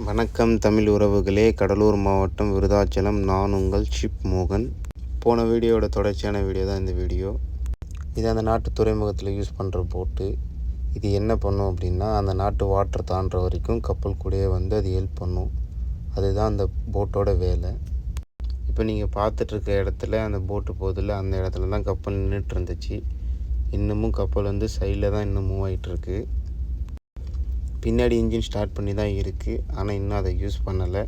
வணக்கம் தமிழ் உறவுகளே. கடலூர் மாவட்டம் விருதாச்சலம். நான் உங்கள் ஷிப் மோகன். போன வீடியோவோட தொடர்ச்சியான வீடியோ தான் இந்த வீடியோ. இது அந்த நாட்டு துறைமுகத்தில் யூஸ் பண்ணுற போட்டு இது என்ன பண்ணும் அப்படின்னா அந்த நாட்டு வாட்டர் தாண்டுற வரைக்கும் கப்பல் கூடயே வந்து அது ஹெல்ப் பண்ணும். அதுதான் அந்த போட்டோட வேலை. இப்போ நீங்கள் பார்த்துட்ருக்க இடத்துல அந்த போட்டு போதில் அந்த இடத்துல தான் கப்பல் நின்றுட்டு இருந்துச்சு. இன்னமும் கப்பல் வந்து சைடில் தான் இன்னும் மூவ் ஆகிட்டுருக்கு பின்னாடி இன்ஜின் ஸ்டார்ட் பண்ணி தான் இருக்குது ஆனால் இன்னும் அதை யூஸ் பண்ணலை.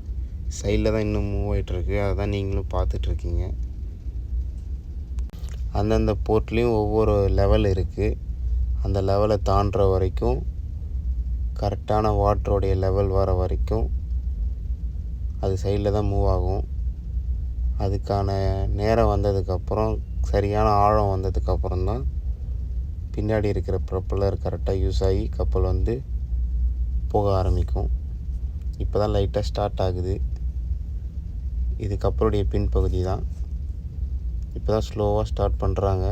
சைடில் தான் இன்னும் மூவ் ஆகிட்டுருக்கு அதை தான் நீங்களும் பார்த்துட்ருக்கீங்க அந்தந்த போர்ட்லேயும் ஒவ்வொரு லெவல் இருக்குது அந்த லெவலை தாண்டுற வரைக்கும் கரெக்டான வாட்டருடைய லெவல் வர வரைக்கும் அது சைடில் தான் மூவ் ஆகும். அதுக்கான நேரம் வந்ததுக்கப்புறம் சரியான ஆழம் வந்ததுக்கப்புறம் தான் பின்னாடி இருக்கிற ப்ரொப்பலர் கரெக்டாக யூஸ் ஆகி கப்பல் வந்து போக ஆரம்பிக்கும். இப்போ தான் லைட்டாக ஸ்டார்ட் ஆகுது. இது கப்பலுடைய பின்பகுதி தான். இப்போ தான் ஸ்லோவாக ஸ்டார்ட் பண்ணுறாங்க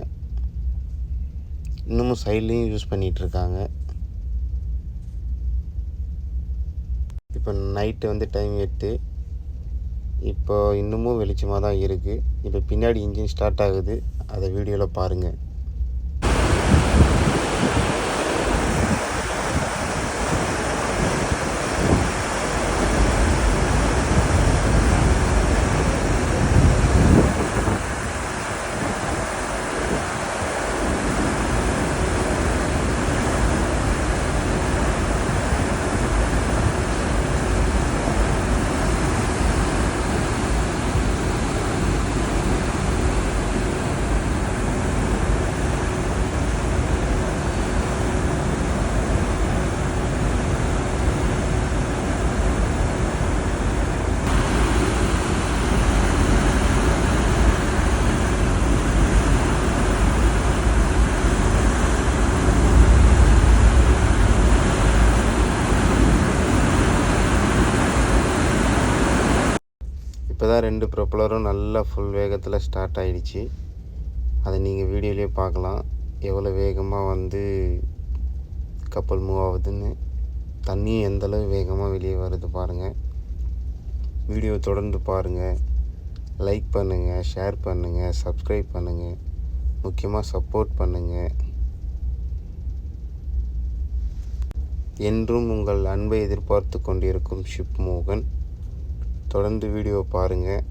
இன்னமும் சைட்லேயும் யூஸ் பண்ணிகிட்ருக்காங்க இப்போ நைட்டு வந்து டைம் எட்டு. இப்போ இன்னமும் வெளிச்சமாக தான் இருக்குது இப்போ பின்னாடி இன்ஜின் ஸ்டார்ட் ஆகுது. அதை வீடியோவில் பாருங்கள் தான் ரெண்டு ப்ரொப்பலரும் நல்லா ஃபுல் வேகத்தில் ஸ்டார்ட் ஆகிடுச்சு அதை நீங்கள் வீடியோலேயே பார்க்கலாம். எவ்வளோ வேகமாக வந்து கப்பல் மூவ் ஆகுதுன்னு. தண்ணியும் எந்தளவு வேகமாக வெளியே வருது பாருங்கள் வீடியோ தொடர்ந்து பாருங்கள் லைக் பண்ணுங்கள் ஷேர் பண்ணுங்கள் சப்ஸ்கிரைப் பண்ணுங்கள் முக்கியமாக சப்போர்ட் பண்ணுங்கள் என்றும் உங்கள் அன்பை எதிர்பார்த்து கொண்டிருக்கும் ஷிப் மோகன் தொடர்ந்து வீடியோ பாருங்கள்